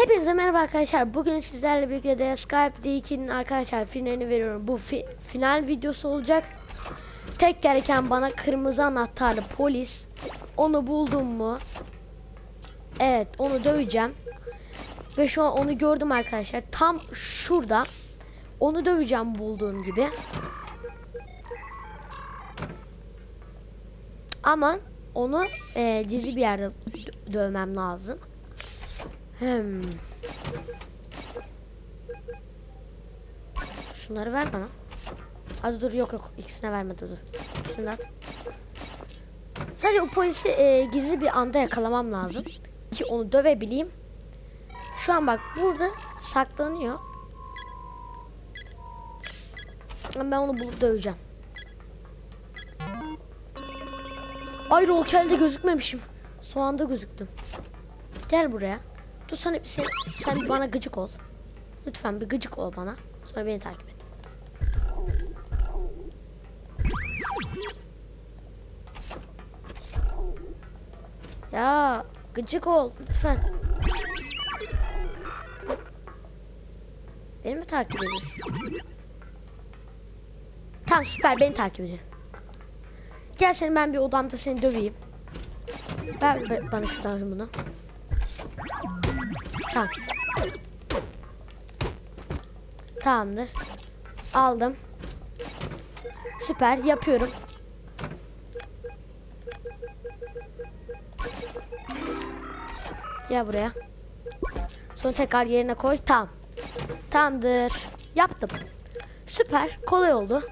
Hepinize merhaba arkadaşlar. Bugün sizlerle birlikte de Skype D2'nin arkadaşlar finalini veriyorum. Bu fi- final videosu olacak. Tek gereken bana kırmızı anahtarlı polis. Onu buldum mu? Evet onu döveceğim. Ve şu an onu gördüm arkadaşlar. Tam şurada. Onu döveceğim bulduğum gibi. Ama onu e, gizli bir yerde dö- dövmem lazım. Hmm. Şunları ver bana. Hadi dur yok yok ikisine verme dur dur. İkisini at. Sadece o polisi e, gizli bir anda yakalamam lazım. Ki onu dövebileyim. Şu an bak burada saklanıyor. Ben onu bulup döveceğim. Ay rolkelde gözükmemişim. Son anda gözüktüm. Gel buraya. Dur sen, sen, sen bana gıcık ol. Lütfen bir gıcık ol bana. Sonra beni takip et. Ya gıcık ol lütfen. Beni mi takip ediyorsun? Tamam süper beni takip ediyor. Gel seni ben bir odamda seni döveyim. Ver, ver bana şuradan bunu. Tamam. Tamamdır. Aldım. Süper yapıyorum. Gel buraya. Sonra tekrar yerine koy. Tamam. Tamamdır. Yaptım. Süper. Kolay oldu.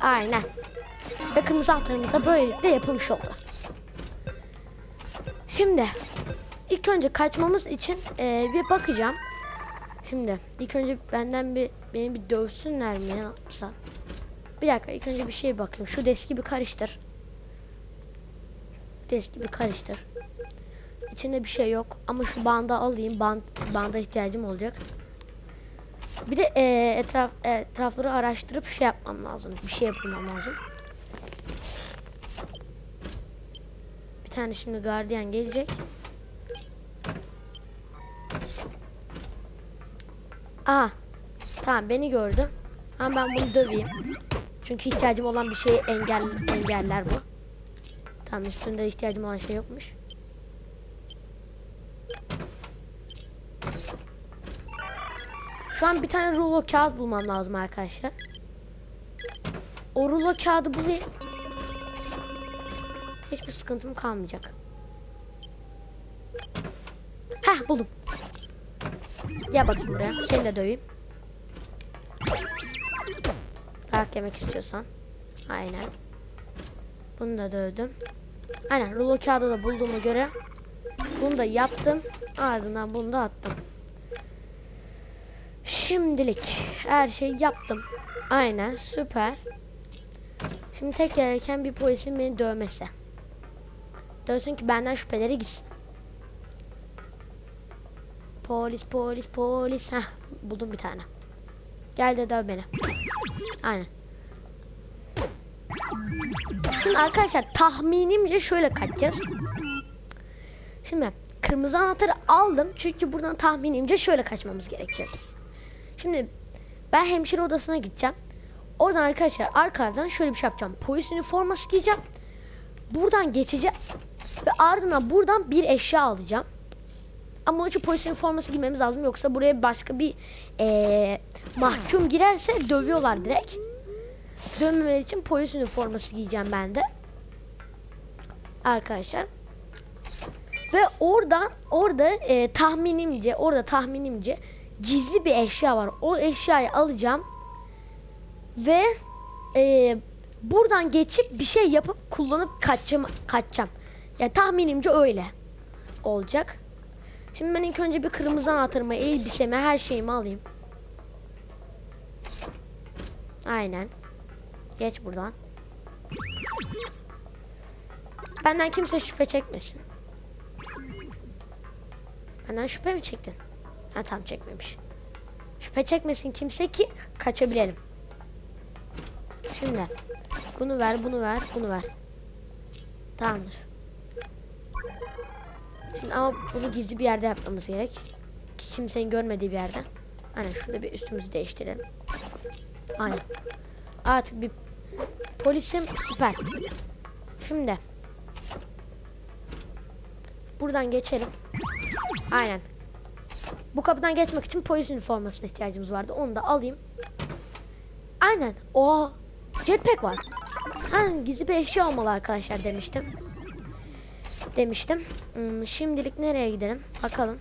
Aynen. Ve kırmızı anahtarımız da böylelikle yapılmış oldu. Şimdi ilk önce kaçmamız için e, bir bakacağım. Şimdi ilk önce benden bir beni bir dövsünler mi ne yapsam? Bir dakika ilk önce bir şeye bakayım. Şu deski bir karıştır. Deski bir karıştır. İçinde bir şey yok ama şu bandı alayım. Band, banda ihtiyacım olacak. Bir de e, etraf etrafları araştırıp şey yapmam lazım. Bir şey yapmam lazım. Bir tane şimdi gardiyan gelecek. Aha. Tamam beni gördü. Ama ben bunu döveyim. Çünkü ihtiyacım olan bir şeyi engel engeller bu. Tamam üstünde ihtiyacım olan şey yokmuş. Şu an bir tane rulo kağıt bulmam lazım arkadaşlar. O rulo kağıdı bulayım. Hiçbir sıkıntım kalmayacak. Heh buldum. Gel bakayım buraya. Seni de döveyim. Dayak yemek istiyorsan. Aynen. Bunu da dövdüm. Aynen rulo kağıdı da bulduğuma göre bunu da yaptım. Ardından bunu da attım. Şimdilik her şeyi yaptım. Aynen süper. Şimdi tek gereken bir polisin beni dövmesi. Dövsün ki benden şüpheleri gitsin. Polis polis polis. Heh buldum bir tane. Gel de döv beni. Aynen. Şimdi arkadaşlar tahminimce şöyle kaçacağız. Şimdi kırmızı anahtarı aldım. Çünkü buradan tahminimce şöyle kaçmamız gerekiyor. Şimdi ben hemşire odasına gideceğim. Oradan arkadaşlar arkadan şöyle bir şey yapacağım. Polis üniforması giyeceğim. Buradan geçeceğim. Ve ardından buradan bir eşya alacağım. Ama için polis üniforması giymemiz lazım. Yoksa buraya başka bir eee, mahkum girerse dövüyorlar direkt. Dövmemeleri için polis üniforması giyeceğim ben de. Arkadaşlar. Ve oradan orada e, tahminimce orada tahminimce gizli bir eşya var. O eşyayı alacağım. Ve e, buradan geçip bir şey yapıp kullanıp kaçacağım. kaçacağım. Yani tahminimce öyle olacak. Şimdi ben ilk önce bir kırmızı anahtarımı, elbisemi, her şeyimi alayım. Aynen. Geç buradan. Benden kimse şüphe çekmesin. Benden şüphe mi çektin? Ha tam çekmemiş. Şüphe çekmesin kimse ki kaçabilelim. Şimdi bunu ver, bunu ver, bunu ver. Tamamdır. Şimdi ama bunu gizli bir yerde yapmamız gerek. Ki Kimsenin görmediği bir yerde. Aynen şurada bir üstümüzü değiştirelim. Aynen. Artık bir polisim süper. Şimdi buradan geçelim. Aynen. Bu kapıdan geçmek için polis üniformasına ihtiyacımız vardı. Onu da alayım. Aynen. O jetpack var. Ha, gizli bir eşya olmalı arkadaşlar demiştim. Demiştim. Hmm, şimdilik nereye gidelim? Bakalım.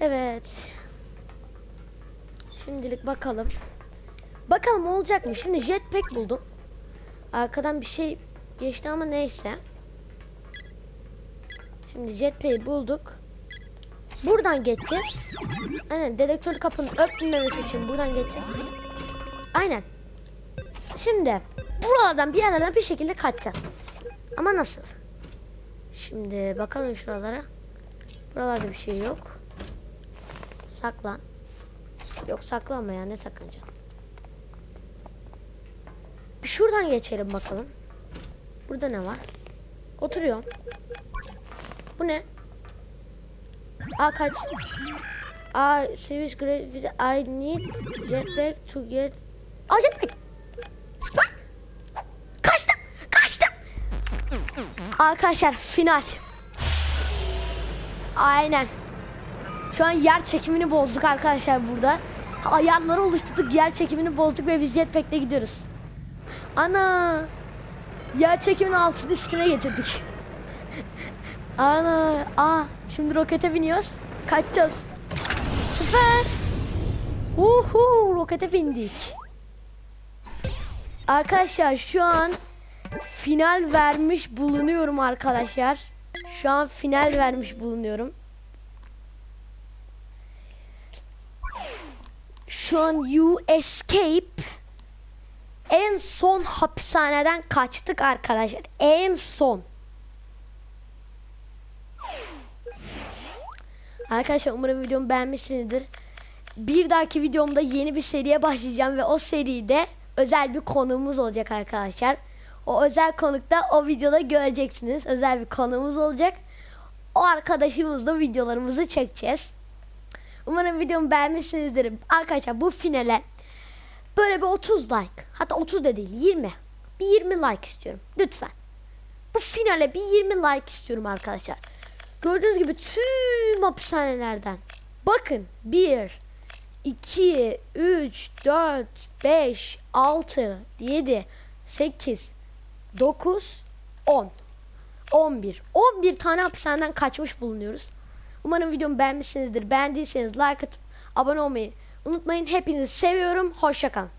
Evet. Şimdilik bakalım. Bakalım olacak mı? Şimdi jetpack buldum. Arkadan bir şey geçti ama neyse. Şimdi jetpack'i bulduk. Buradan geçeceğiz. Aynen dedektörlü kapının öpmemesi için buradan geçeceğiz. Aynen. Şimdi buralardan bir yerlerden bir şekilde kaçacağız. Ama nasıl? Şimdi bakalım şuralara. Buralarda bir şey yok. Saklan. Yok saklanma ya ne sakınca. Bir şuradan geçelim bakalım. Burada ne var? Oturuyorum. Bu ne? Aa kaç. Aa Switch Great I need jetpack to get. Aa jetpack. Arkadaşlar final. Aynen. Şu an yer çekimini bozduk arkadaşlar burada. Ayarları oluşturduk, yer çekimini bozduk ve biz jetpack'le gidiyoruz. Ana! Yer çekiminin altını üstüne getirdik. Ana! Aa! Şimdi rokete biniyoruz. Kaçacağız. Süper! Uhu! Rokete bindik. Arkadaşlar şu an final vermiş bulunuyorum arkadaşlar. Şu an final vermiş bulunuyorum. Şu an you escape en son hapishaneden kaçtık arkadaşlar. En son. Arkadaşlar umarım videomu beğenmişsinizdir. Bir dahaki videomda yeni bir seriye başlayacağım ve o seride özel bir konuğumuz olacak arkadaşlar. O özel konukta o videoda göreceksiniz. Özel bir konuğumuz olacak. O arkadaşımızla videolarımızı çekeceğiz. Umarım videomu beğenmişsinizdir. Arkadaşlar bu finale böyle bir 30 like hatta 30 da değil 20 bir 20 like istiyorum lütfen. Bu finale bir 20 like istiyorum arkadaşlar. Gördüğünüz gibi tüm hapishanelerden bakın 1 2 3 4 5 6 7 8 9 10 11 11 tane hapishaneden kaçmış bulunuyoruz. Umarım videomu beğenmişsinizdir. Beğendiyseniz like atıp abone olmayı unutmayın. Hepinizi seviyorum. Hoşçakalın.